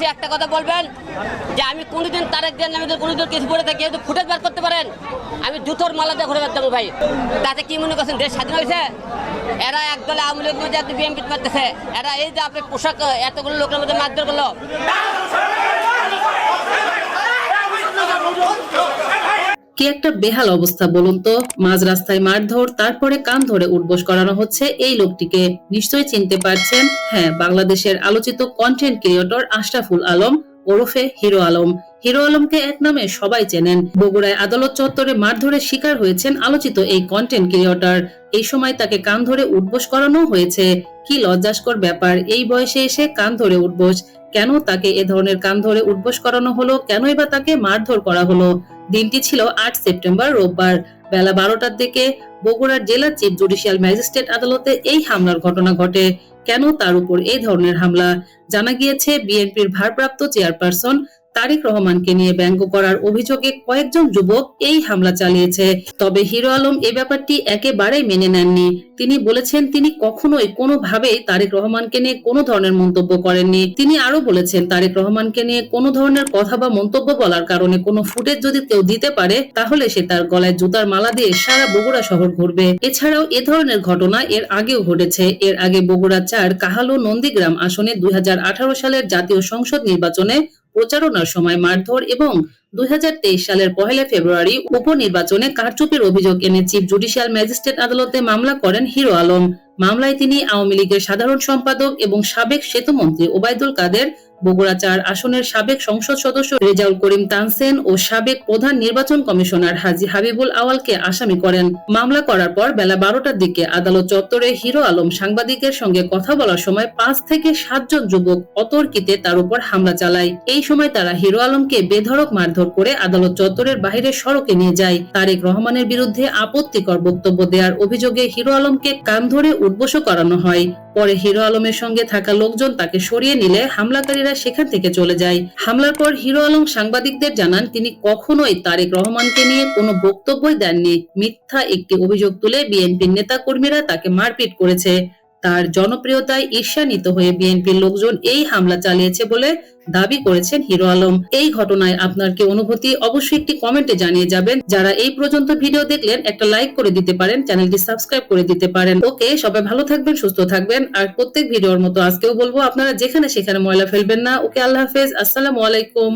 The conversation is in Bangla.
এসে একটা কথা বলবেন যে আমি কোনোদিন তারেক দেন আমি কোনোদিন কিছু পড়ে থাকি যদি ফুটেজ বার করতে পারেন, আমি জুতোর মালা দিয়ে ঘুরে বেড়াতাম ভাই। তাতে কি মনে করছেন, দেশ স্বাধীন হয়েছে? এরা একদল আওয়ামী লীগের মধ্যে বিএনপি মারতেছে এরা এই যে আপনি পোশাক, এতগুলো লোকের মধ্যে মারধর করল। কি একটা বেহাল অবস্থা বলুন তো? মাঝ রাস্তায় মারধর, তারপরে কান ধরে উঠবোস করানো হচ্ছে এই লোকটিকে। নিশ্চয়ই চিনতে পারছেন? হ্যাঁ বাংলাদেশের আলোচিত কন্টেন্ট ক্রিয়েটর আশরাফুল আলম, ওরফে হিরো আলম। হিরো আলমকে এক নামে সবাই চেনেন। বগুড়ায় আদালত চত্বরে মারধরের শিকার হয়েছেন আলোচিত এই কন্টেন্ট ক্রিয়েটর এই সময় তাকে কান ধরে উঠবোস করানো হয়েছে। কি লজ্জাস্কর ব্যাপার, এই বয়সে এসে কান ধরে উঠবোস। কেন তাকে এ ধরনের কান ধরে উঠবোস করানো হলো? কেনই বা তাকে মারধর করা হলো? দিনটি ছিল আট সেপ্টেম্বর, রোববার বেলা বারোটার দিকে বগুড়ার জেলা চিফ জুডিশিয়াল ম্যাজিস্ট্রেট আদালতে এই হামলার ঘটনা ঘটে। কেন তার উপর এই ধরনের হামলা? জানা গিয়েছে, বিএনপির ভারপ্রাপ্ত চেয়ারপারসন তারেক রহমানকে নিয়ে ব্যঙ্গ করার অভিযোগে কয়েকজন যুবক এই হামলা চালিয়েছে। তবে হিরো আলম এ ব্যাপারটি একেবারেই মেনে নেননি। তিনি বলেছেন, তিনি কখনোই কোনোভাবেই তারেক রহমানকে নিয়ে কোনো ধরনের মন্তব্য করেননি। তিনি আরও বলেছেন, তারেক রহমানকে নিয়ে কোনো ধরনের কথা বা মন্তব্য বলার কারণে কোনো ফুটেজ যদি কেউ দিতে পারে, তাহলে সে তার গলায় জুতার মালা দিয়ে সারা বগুড়া শহর ঘুরবে। এছাড়াও এ ধরনের ঘটনা এর আগেও ঘটেছে। এর আগে বগুড়া চার, কাহালু, নন্দীগ্রাম আসনে দুই হাজার আঠারো সালের জাতীয় সংসদ নির্বাচনে প্রচারণার সময় মারধর এবং দুই হাজার তেইশ সালের পহেলা ফেব্রুয়ারি উপনির্বাচনে কারচুপির অভিযোগ এনে চিফ জুডিশিয়াল ম্যাজিস্ট্রেট আদালতে মামলা করেন হিরো আলম। মামলায় তিনি আওয়ামী লীগের সাধারণ সম্পাদক এবং সাবেক সেতুমন্ত্রী ওবায়দুল কাদের বগুড়া চার আসনের সাবেক সংসদ সদস্য রেজাউল করিম তানসেন ও সাবেক প্রধান নির্বাচন কমিশনার হাজি হাবিবুল আওয়ালকে আসামি করেন। মামলা করার পর বেলা বারোটার দিকে আদালত চত্বরে হিরো আলম সাংবাদিকের সঙ্গে কথা বলার সময় পাঁচ থেকে সাতজন যুবক অতর্কিতে তার উপর হামলা চালায়। এই সময় তারা হিরো আলমকে বেধড়ক মারধর করে আদালত চত্বরের বাইরে সড়কে নিয়ে যায়। তারেক রহমানের বিরুদ্ধে আপত্তিকর বক্তব্য দেওয়ার অভিযোগে হিরো আলমকে কান ধরে উদ্বোস করানো হয়। পরে হিরো আলমের সঙ্গে থাকা লোকজন তাকে সরিয়ে নিলে হামলাকারীরা সেখান থেকে চলে যায়। হামলার পর হিরো আলম সাংবাদিকদের জানান, তিনি কখনোই তারেক রহমানকে নিয়ে কোনো বক্তব্যই দেননি। মিথ্যা একটি অভিযোগ তুলে বিএনপির নেতা কর্মীরা তাকে মারপিট করেছে। তার জনপ্রিয়তায় ঈর্ষান্বিত হয়ে বিএনপির লোকজন এই হামলা চালিয়েছে বলে দাবি করেছেন হিরো আলম। এই ঘটনায় আপনার কি অনুভূতি? অবশ্যই একটি কমেন্টে জানিয়ে যাবেন। যারা এই পর্যন্ত ভিডিও দেখলেন, একটা লাইক করে দিতে পারেন, চ্যানেলটি সাবস্ক্রাইব করে দিতে পারেন। ওকে, সবাই ভালো থাকবেন, সুস্থ থাকবেন। আর প্রত্যেক ভিডিওর মতো আজকেও বলব, আপনারা যেখানে সেখানে ময়লা ফেলবেন না। ওকে, আল্লাহ হাফেজ। আসসালামু আলাইকুম।